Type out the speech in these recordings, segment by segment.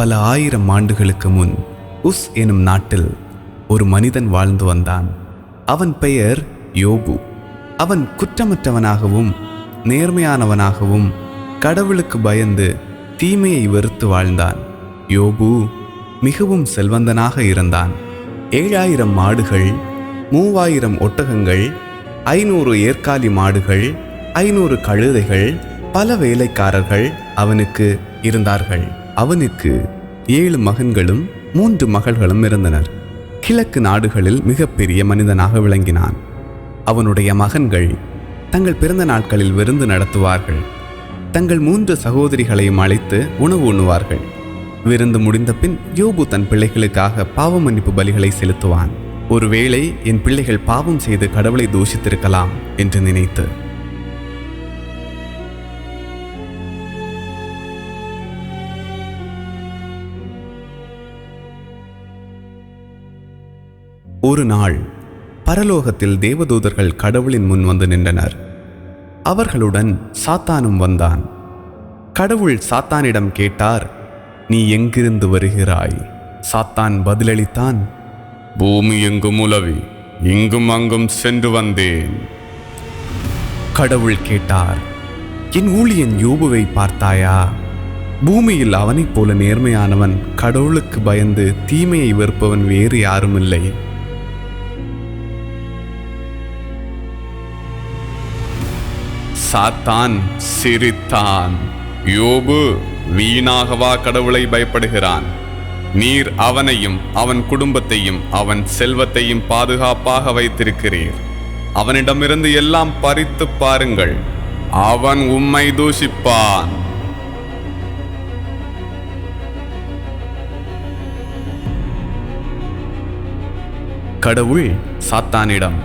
பல ஆயிரம் ஆண்டுகளுக்கு முன் உஸ் எனும் நாட்டில் ஒரு மனிதன் வாழ்ந்து வந்தான். அவன் பெயர் யோபு. அவன் குற்றமற்றவனாகவும் நேர்மையானவனாகவும் கடவுளுக்கு பயந்து தீமையை வெறுத்து வாழ்ந்தான். யோபு மிகவும் செல்வந்தனாக இருந்தான். ஏழாயிரம் மாடுகள் மூவாயிரம் ஒட்டகங்கள் ஐநூறு ஏற்காலி மாடுகள் ஐநூறு கழுதைகள் பல வேலைக்காரர்கள் அவனுக்கு இருந்தார்கள். அவனுக்கு ஏழு மகன்களும் மூன்று மகள்களும் இருந்தனர் கிழக்கு நாடுகளில் மிகப்பெரிய மனிதனாக விளங்கினான். அவனுடைய மகன்கள் தங்கள் பிறந்த நாட்களில் விருந்து நடத்துவார்கள். தங்கள் மூன்று சகோதரிகளையும் அழைத்து உணவு உண்ணுவார்கள். விருந்து முடிந்த பின் யோபு தன் பிள்ளைகளுக்காக பாவ மன்னிப்பு பலிகளை செலுத்துவான். ஒருவேளை என் பிள்ளைகள் பாவம் செய்து கடவுளை தூஷித்திருக்கலாம் என்று நினைத்து ஒரு நாள் பரலோகத்தில் தேவதூதர்கள் கடவுளின் முன் வந்து நின்றனர். அவர்களுடன் சாத்தானும் வந்தான். கடவுள் சாத்தானிடம் கேட்டார் நீ எங்கிருந்து வருகிறாய்? சாத்தான் பதிலளித்தான் பூமி எங்கும் உலவி இங்கும் அங்கும் சென்று வந்தேன். கடவுள் கேட்டார் என் ஊழியன் யோபுவை பார்த்தாயா? பூமியில் அவனைப் போல நேர்மையானவன் கடவுளுக்கு பயந்து தீமையை வெறுப்பவன் வேறு யாருமில்லை. சாத்தான் சிரித்தான். யோபு வீணாகவா கடவுளை பயப்படுகிறான். நீர் அவனையும் அவன் குடும்பத்தையும் அவன் செல்வத்தையும் பாதுகாப்பாக வைத்திருக்கிறீர். அவனிடமிருந்து எல்லாம் பறித்து பாருங்கள். அவன் உம்மை தூஷிப்பான். கடவுள் சாத்தானிடம்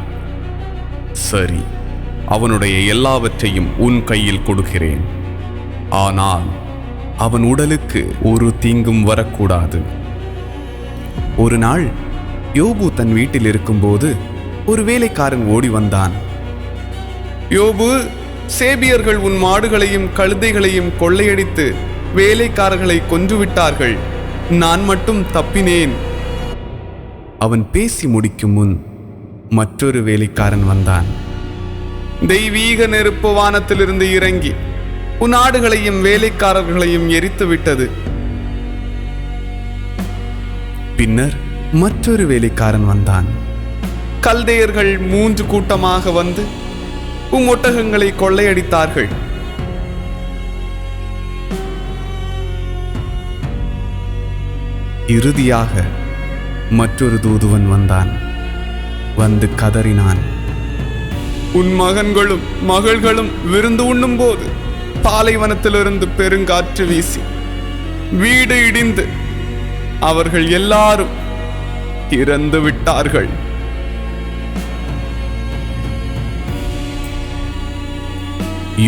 சரி. அவனுடைய எல்லாவற்றையும் உன் கையில் கொடுக்கிறேன். ஆனால் அவன் உடலுக்கு ஒரு தீங்கும் வரக்கூடாது. ஒரு நாள் யோபு தன் வீட்டில் இருக்கும்போது ஒரு வேலைக்காரன் ஓடி வந்தான். யோபு சேபியர்கள் உன் மாடுகளையும் கழுதைகளையும் கொள்ளையடித்து வேலைக்காரர்களை கொன்றுவிட்டார்கள். நான் மட்டும் தப்பினேன். அவன் பேசி முடிக்கும் முன் மற்றொரு வேலைக்காரன் வந்தான். தெய்வீக நெருப்பு வானத்திலிருந்து இறங்கி உன் ஆடுகளையும் வேலைக்காரர்களையும் எரித்து விட்டது பின்னர் மற்றொரு வேலைக்காரன் வந்தான். கல்தையர்கள் மூன்று கூட்டமாக வந்து உம் ஒட்டகங்களை கொள்ளையடித்தார்கள். இறுதியாக மற்றொரு தூதுவன் வந்தான். வந்து கதறினான். உன் மகன்களும் மகள்களும் விருந்து உண்ணும் போது பாலைவனத்திலிருந்து பெருங்காற்று வீசி வீடு இடிந்து அவர்கள் எல்லாரும் இறந்து விட்டார்கள்.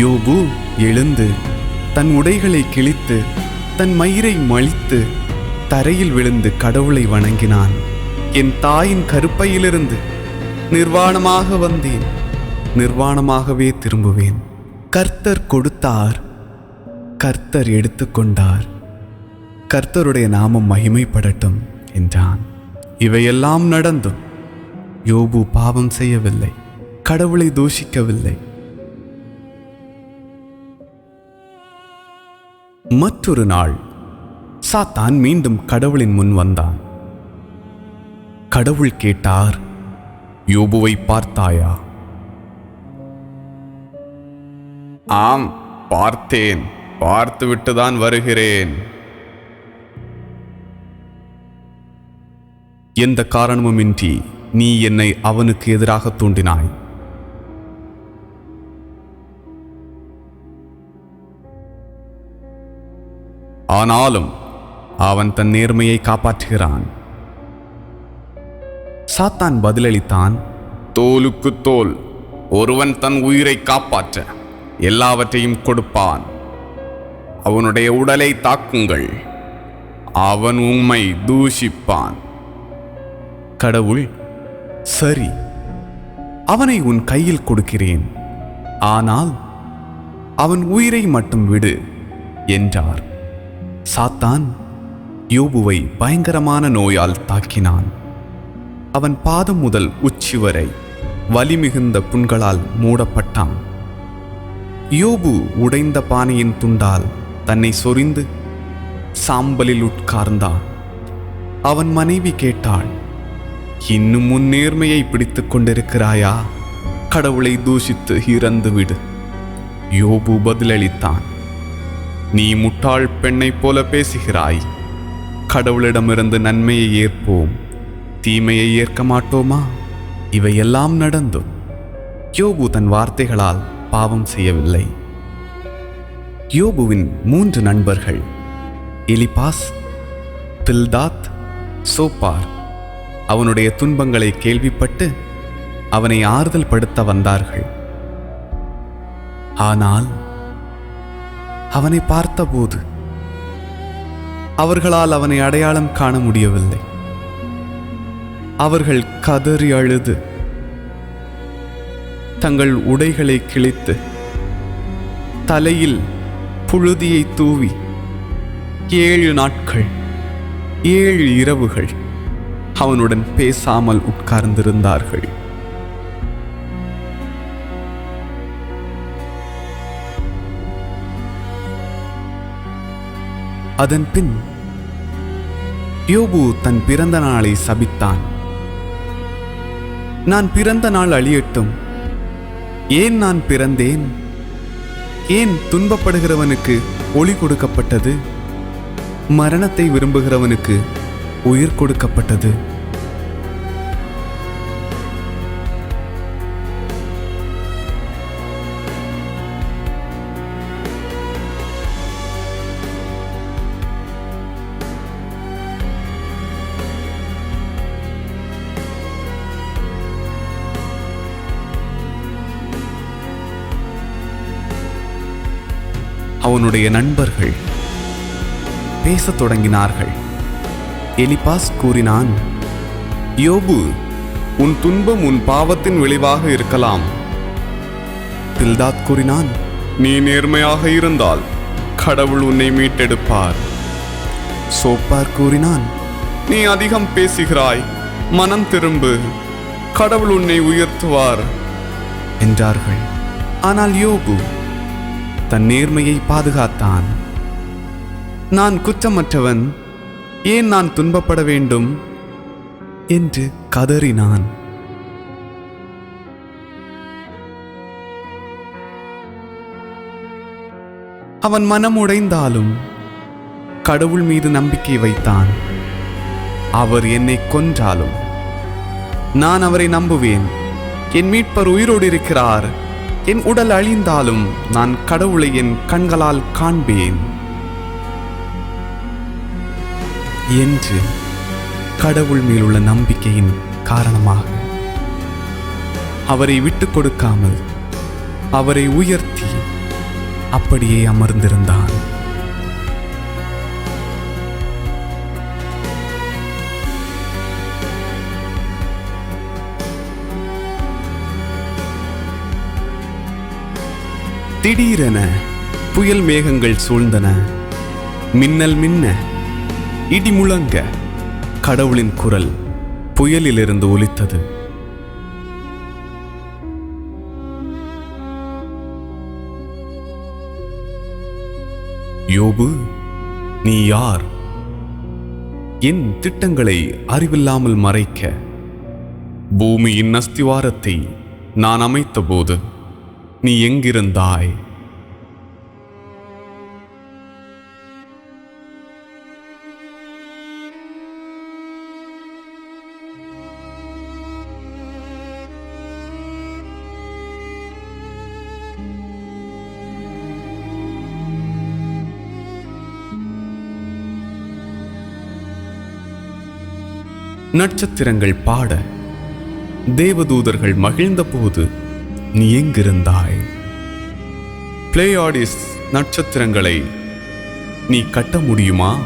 யோபு எழுந்து தன் உடைகளை கிழித்து தன் மயிரை மழித்து தரையில் விழுந்து கடவுளை வணங்கினான். என் தாயின் கருப்பையிலிருந்து நிர்வாணமாக வந்தேன். நிர்வாணமாகவே திரும்புவேன். கர்த்தர் கொடுத்தார் கர்த்தர் எடுத்துக்கொண்டார். கர்த்தருடைய நாமம் மகிமைப்படட்டும் என்றான். இவையெல்லாம் நடந்தும் யோபு பாவம் செய்யவில்லை கடவுளை தூஷிக்கவில்லை. மற்றொரு நாள் சாத்தான் மீண்டும் கடவுளின் முன் வந்தான். கடவுள் கேட்டார் யோபுவை பார்த்தாயா? ஆம் பார்த்தேன் பார்த்துவிட்டுதான் வருகிறேன். எந்த காரணமுமின்றி நீ என்னை அவனுக்கு எதிராக தூண்டினாய்? ஆனாலும் அவன் தன் நேர்மையை காப்பாற்றுகிறான். சாத்தான் பதிலளித்தான் தோலுக்கு தோல் ஒருவன் தன் உயிரை காப்பாற்ற. எல்லாவற்றையும் கொடுப்பான். அவனுடைய உடலை தாக்குங்கள். அவன் உம்மை தூஷிப்பான். கடவுள் சரி அவனை உன் கையில் கொடுக்கிறேன். ஆனால் அவன் உயிரை மட்டும் விடு என்றார். சாத்தான் யோபுவை பயங்கரமான நோயால் தாக்கினான். அவன் பாதம் முதல் உச்சி வரை வலிமிகுந்த புண்களால் மூடப்பட்டான். யோபு உடைந்த பானையின் துண்டால் தன்னை சொரிந்து சாம்பலில் உட்கார்ந்தான் அவன் மனைவி கேட்டாள் இன்னும் உன் நேர்மையை பிடித்துக் கொண்டிருக்கிறாயா? கடவுளை தூஷித்து இறந்து விடு. யோபு பதிலளித்தான் நீ முட்டாள் பெண்ணைப் போல பேசுகிறாய். கடவுளிடமிருந்து நன்மையை ஏற்போம். தீமையை ஏற்க மாட்டோமா? இவையெல்லாம் நடந்தும். யோபு தன் வார்த்தைகளால் பாவம் செய்யவில்லை. யோபுவின் மூன்று நண்பர்கள் எலிபாஸ் தில்தாத் சோப்பார் அவனுடைய துன்பங்களை கேள்விப்பட்டு அவனை ஆறுதல் படுத்த வந்தார்கள். ஆனால் அவனை பார்த்தபோது அவர்களால் அவனை அடையாளம் காண முடியவில்லை. அவர்கள் கதறி அழுது தங்கள் உடைகளை கிழித்து தலையில் புழுதியை தூவி ஏழு நாட்கள் ஏழு இரவுகள் அவனுடன் பேசாமல் உட்கார்ந்திருந்தார்கள். அதன் பின் யோபு தன் பிறந்த நாளை சபித்தான். நான் பிறந்த நாள் அழியட்டும். ஏன் நான் பிறந்தேன்? ஏன் துன்பப்படுகிறவனுக்கு ஒளி கொடுக்கப்பட்டது? மரணத்தை விரும்புகிறவனுக்கு உயிர் கொடுக்கப்பட்டது. அவனுடைய நண்பர்கள். பேசத் தொடங்கினார்கள். எலிபாஸ் கூறினான் யோபு உன் துன்பம் உன் பாவத்தின் விளைவாக இருக்கலாம். பில்தாத் கூறினான் நீ நேர்மையாக இருந்தால் கடவுள் உன்னை மீட்டெடுப்பார். சோப்பார் கூறினான் நீ அதிகம் பேசுகிறாய் மனம் திரும்பு கடவுள் உன்னை உயர்த்துவார். என்றார்கள். ஆனால் யோபு தன் நேர்மையை பாதுகாத்தான். நான் குற்றமற்றவன் ஏன் நான் துன்பப்பட வேண்டும்? என்று கதறினான். அவன் மனம் உடைந்தாலும் கடவுள் மீது நம்பிக்கை வைத்தான். அவர் என்னை கொன்றாலும் நான் அவரை நம்புவேன். என் மீட்பர் உயிரோடு இருக்கிறார். என் உடல் அழிந்தாலும் நான் கடவுளை என் கண்களால் காண்பேன். என்று கடவுள் மேலுள்ள நம்பிக்கையின் காரணமாக. அவரை விட்டுக் கொடுக்காமல் அவரை உயர்த்தி அப்படியே அமர்ந்திருந்தான். திடீரென புயல் மேகங்கள் சூழ்ந்தன. மின்னல் மின்ன இடி முழங்க கடவுளின் குரல் புயலிலிருந்து ஒலித்தது. யோபு நீ யார்? என் திட்டங்களை அறிவில்லாமல் மறைக்க. பூமியின் அஸ்திவாரத்தை நான் அமைத்தபோது நீ எங்கிருந்தாய்? நட்சத்திரங்கள் பாட தேவதூதர்கள் மகிழ்ந்தபோது நீ எங்கிருந்தாய்? பிளேயாடிஸ் நட்சத்திரங்களை நீ கட்ட முடியுமா?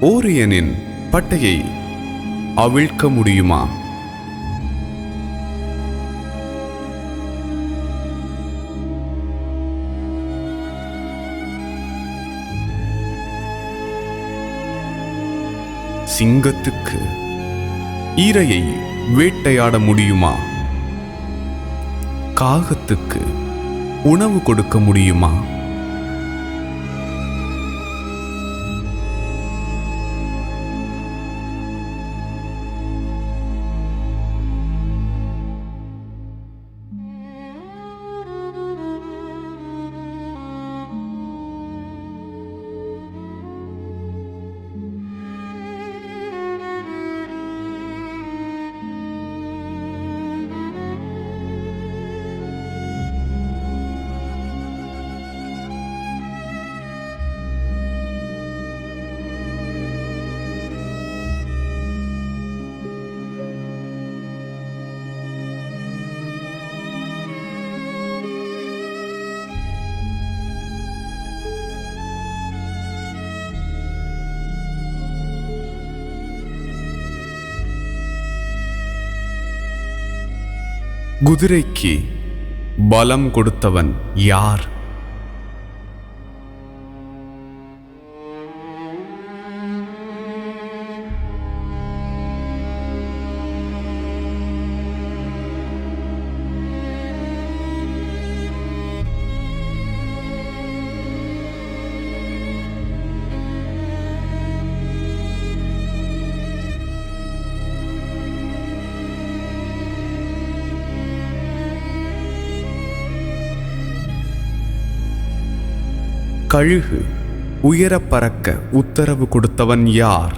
ஓரியனின் பட்டையை அவிழ்க்க முடியுமா? சிங்கத்துக்கு ஈரையை வேட்டையாட முடியுமா? காகத்துக்கு உணவு கொடுக்க முடியுமா? குதிரைக்கு பலம் கொடுத்தவன் யார்? கழுகு உயர பறக்க உத்தரவு கொடுத்தவன் யார்?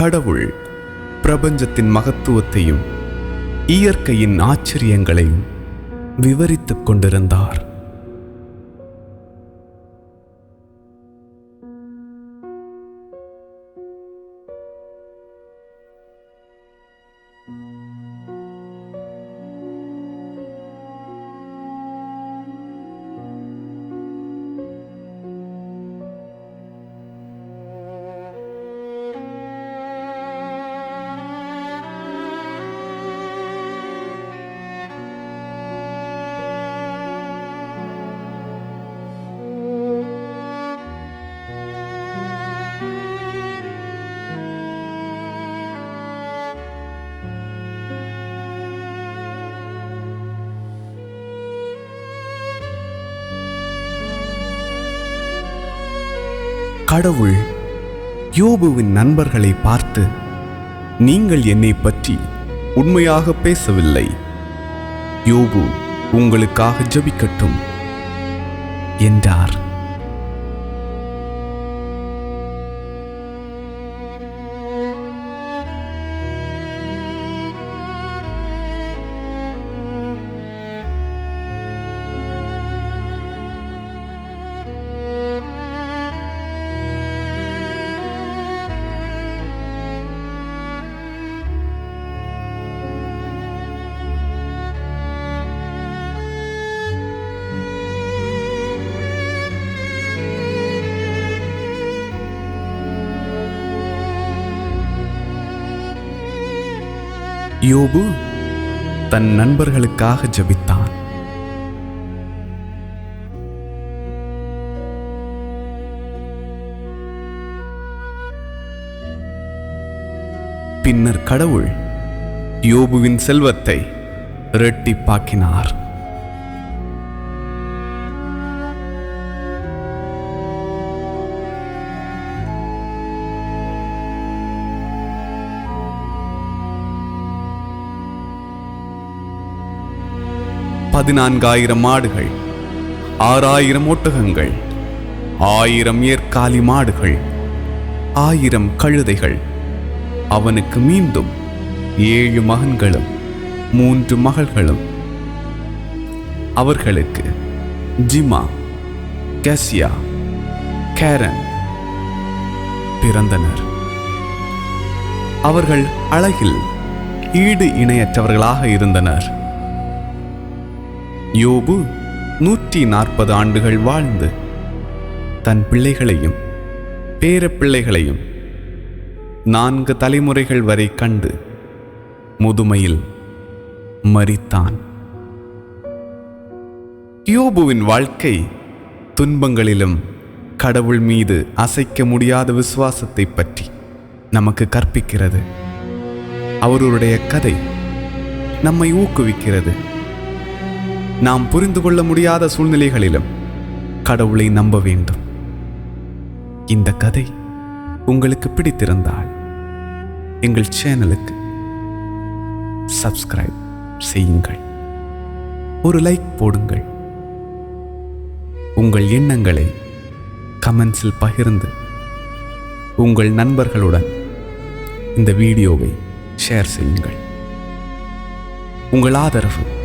கடவுள் பிரபஞ்சத்தின் மகத்துவத்தையும் இயற்கையின் ஆச்சரியங்களையும் விவரித்துக் கொண்டிருந்தார். கடவுள் யோபுவின் நண்பர்களை பார்த்து நீங்கள் என்னை பற்றி உண்மையாக பேசவில்லை. யோபு உங்களுக்காக ஜபிக்கட்டும் என்றார். யோபு தன் நண்பர்களுக்காக ஜபித்தான். பின்னர் கடவுள் யோபுவின் செல்வத்தை இரட்டிப்பாக்கினார். பதினான்காயிரம் மாடுகள் ஆறாயிரம் ஒட்டகங்கள் ஆயிரம் ஏற்காலி மாடுகள் ஆயிரம் கழுதைகள். அவனுக்கு மீண்டும் ஏழு மகன்களும் மூன்று மகள்களும். அவர்களுக்கு ஜிமா கேசியா கேரன் பிறந்தனர். அவர்கள் அழகில் ஈடு இணையற்றவர்களாக இருந்தனர். யோபு நூற்றி நாற்பது ஆண்டுகள் வாழ்ந்து தன் பிள்ளைகளையும் பேரப்பிள்ளைகளையும் நான்கு தலைமுறைகள் வரை கண்டு முதுமையில் மறித்தான் யோபுவின் வாழ்க்கை துன்பங்களிலும் கடவுள் மீது அசைக்க முடியாத விசுவாசத்தை பற்றி நமக்கு கற்பிக்கிறது. அவருடைய கதை நம்மை ஊக்குவிக்கிறது. நாம் புரிந்து கொள்ள முடியாத சூழ்நிலைகளிலும் கடவுளை நம்ப வேண்டும். இந்த கதை உங்களுக்கு பிடித்திருந்தால் எங்கள் சேனலுக்கு சப்ஸ்கிரைப் செய்யுங்கள். ஒரு லைக் போடுங்கள். உங்கள் எண்ணங்களை கமெண்ட்ஸில் பகிர்ந்து உங்கள் நண்பர்களுடன் இந்த வீடியோவை ஷேர் செய்யுங்கள். உங்கள் ஆதரவு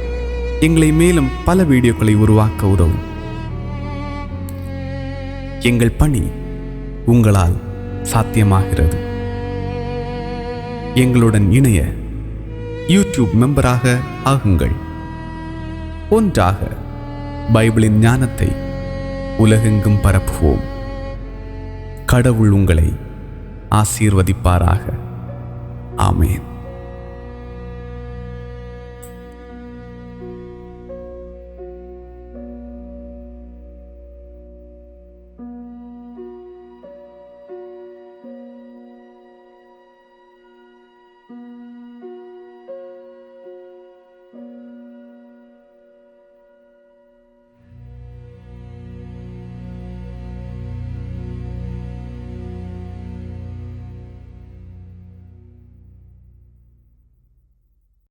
எங்களை மேலும் பல வீடியோக்களை உருவாக்க உதவும். எங்கள் பணி உங்களால் சாத்தியமாகிறது. எங்களுடன் இணைய யூடியூப் மெம்பராக ஆகுங்கள். ஒன்றாக பைபிளின் ஞானத்தை உலகெங்கும் பரப்புவோம். கடவுள் உங்களை ஆசீர்வதிப்பாராக. ஆமேன்.